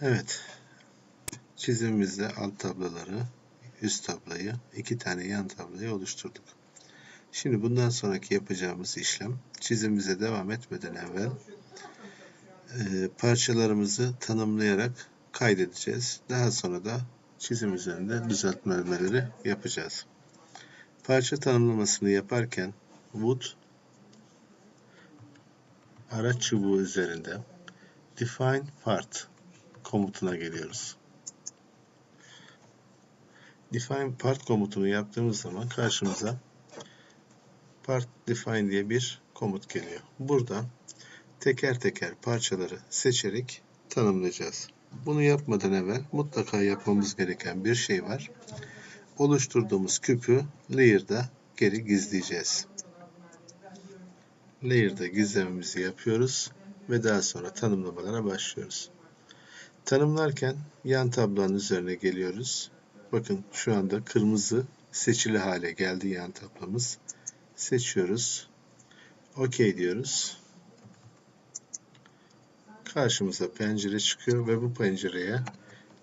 Evet. Çizimimizde alt tabloları, üst tabloyu, iki tane yan tabloyu oluşturduk. Şimdi bundan sonraki yapacağımız işlem çizimimize devam etmeden evvel e, parçalarımızı tanımlayarak kaydedeceğiz. Daha sonra da çizim üzerinde düzeltmeleri yapacağız. Parça tanımlamasını yaparken wood araç çubuğu üzerinde define part komutuna geliyoruz. Define part komutunu yaptığımız zaman karşımıza part define diye bir komut geliyor. Burada teker teker parçaları seçerek tanımlayacağız. Bunu yapmadan evvel mutlaka yapmamız gereken bir şey var. Oluşturduğumuz küpü layer'da geri gizleyeceğiz. Layer'da gizlememizi yapıyoruz ve daha sonra tanımlamalara başlıyoruz. Tanımlarken yan tablonun üzerine geliyoruz. Bakın şu anda kırmızı seçili hale geldi yan tablomuz. Seçiyoruz. OK diyoruz. Karşımıza pencere çıkıyor ve bu pencereye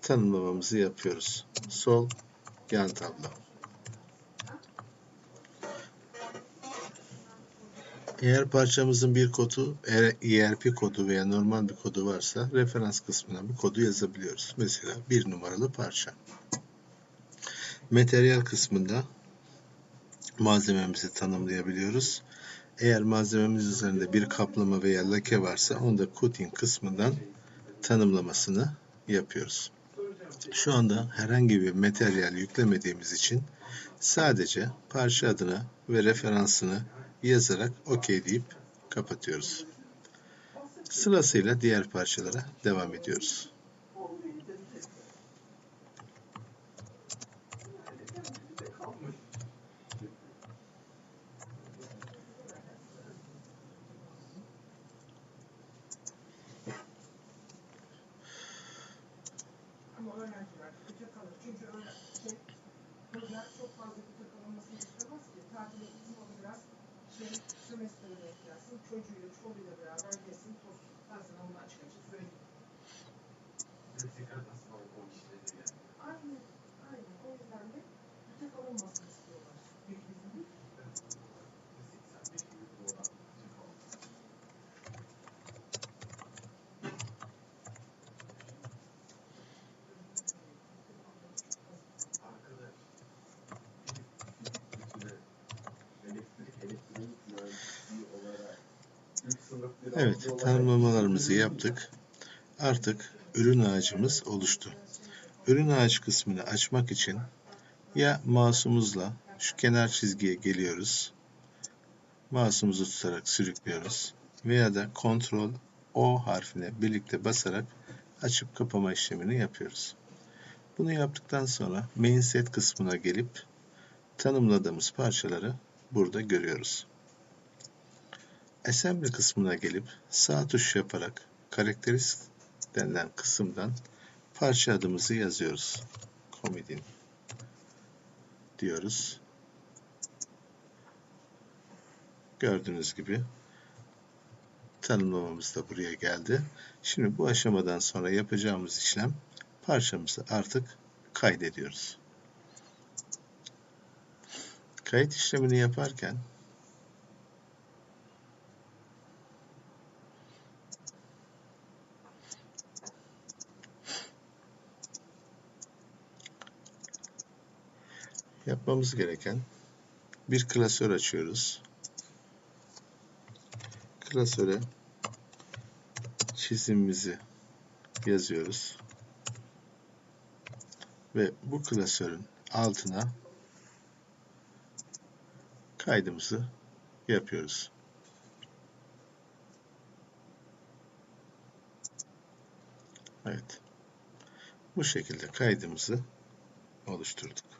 tanımlamamızı yapıyoruz. Sol yan tablo. Eğer parçamızın bir kodu, ERP kodu veya normal bir kodu varsa referans kısmına bu kodu yazabiliyoruz. Mesela bir numaralı parça. Materyal kısmında malzememizi tanımlayabiliyoruz. Eğer malzememiz üzerinde bir kaplama veya lake varsa onu da coating kısmından tanımlamasını yapıyoruz. Şu anda herhangi bir materyal yüklemediğimiz için sadece parça adını ve referansını yazarak OK deyip kapatıyoruz. Sırasıyla diğer parçalara devam ediyoruz. Öğrenciler. Çünkü öğrenci Çocuğuyla çoluğuyla beraber gelsin tozsun. Evet, tanımlamalarımızı yaptık. Artık ürün ağacımız oluştu. Ürün ağacı kısmını açmak için ya mouse'umuzla şu kenar çizgiye geliyoruz. Mouse'umuzu tutarak sürüklüyoruz. Veya da Ctrl O harfine birlikte basarak açıp kapama işlemini yapıyoruz. Bunu yaptıktan sonra Main Set kısmına gelip tanımladığımız parçaları burada görüyoruz. Assembly kısmına gelip sağ tuş yaparak Characteristics denilen kısımdan parça adımızı yazıyoruz. Comedin diyoruz. Gördüğünüz gibi tanımlamamız da buraya geldi. Şimdi bu aşamadan sonra yapacağımız işlem parçamızı artık kaydediyoruz. Kayıt işlemini yaparken yapmamız gereken bir klasör açıyoruz. Klasöre çizimimizi yazıyoruz. Ve bu klasörün altına kaydımızı yapıyoruz. Evet. Bu şekilde kaydımızı oluşturduk.